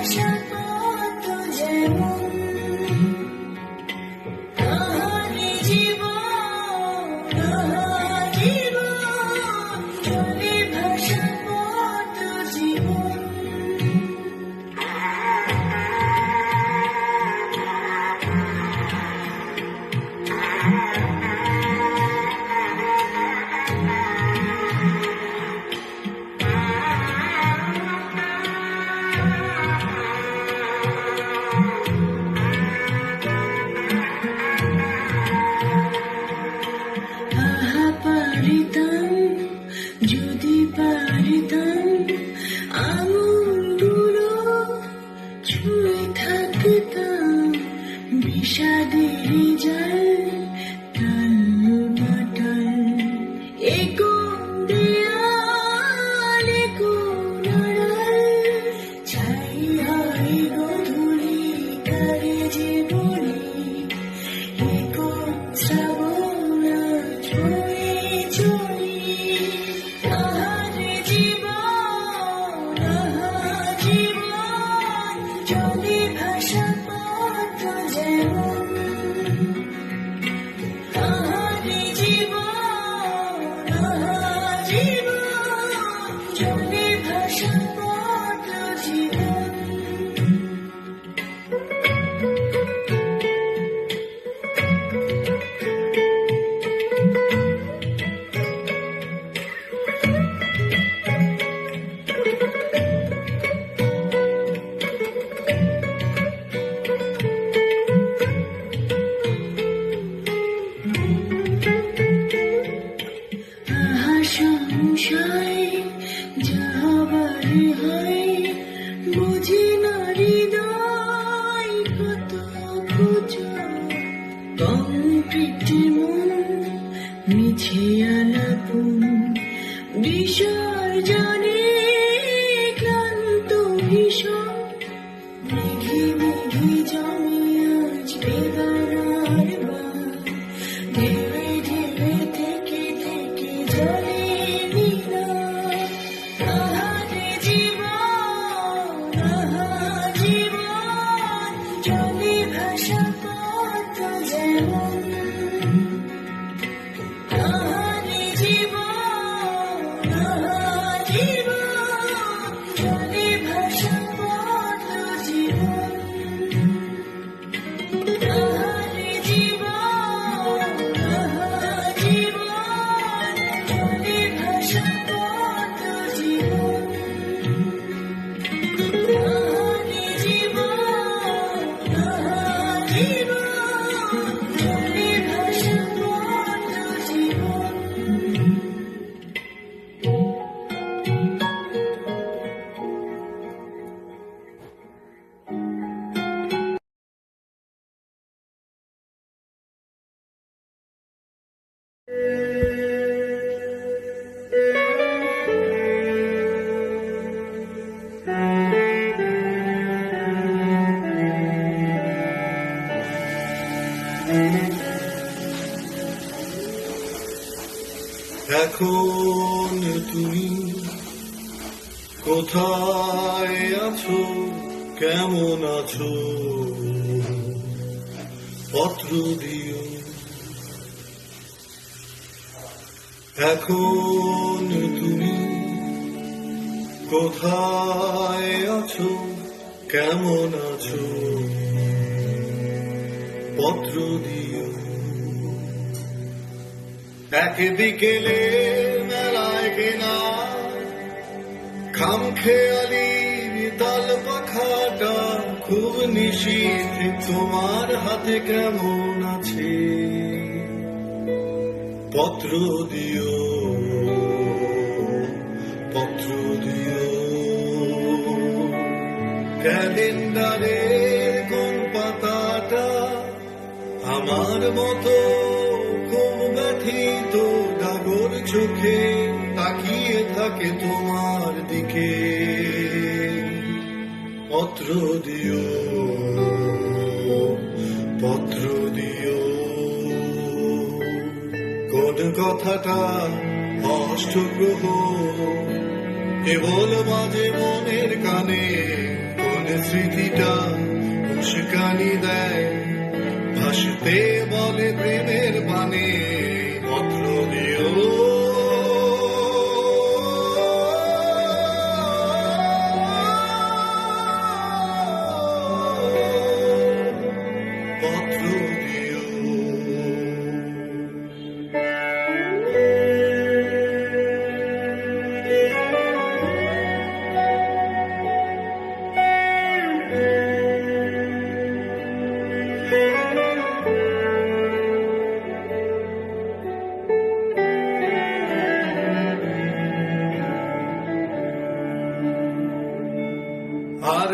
我想。你就 এখন তুমি কোথায় আছো? কেমন আছো? পত্র দিও। এখন তুমি কোথায় আছো? কেমন আছো? পত্র দিও। এক বিকেলে মেলায় কেনা খাম খেয়ালির তাল পাখাটা খুব নিশীথ তোমার হাতে কেমন আছে? পত্র দিও। আমার মতো খুব ব্যথিত, ডাগর চোখে তাকিয়ে থাকে তোমার দিকে। পত্র দিও পত্র দিও। কোন কথাটা অষ্টগ্রহ কেবল মাঝে মনের কানে, কোন স্মৃতিটা মুস্কানি দেয়। ভাসতে বলে প্রেমের বানে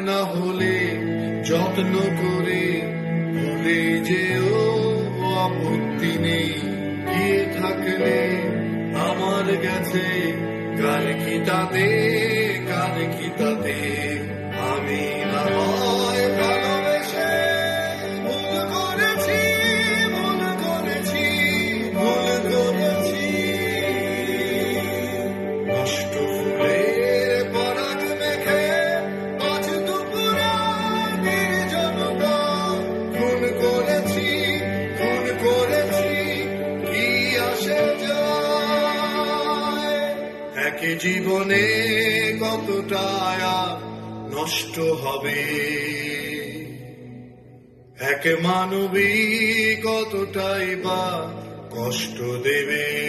না হলে যত্ন করে ভুলে ও আপত্তি নেই গিয়ে থাকলে আমার গেছে কার কি তাতে, কার কি তাতে, আমি না একই জীবনে কতটা নষ্ট হবে? এক মানবী কতটাই বা কষ্ট দেবে?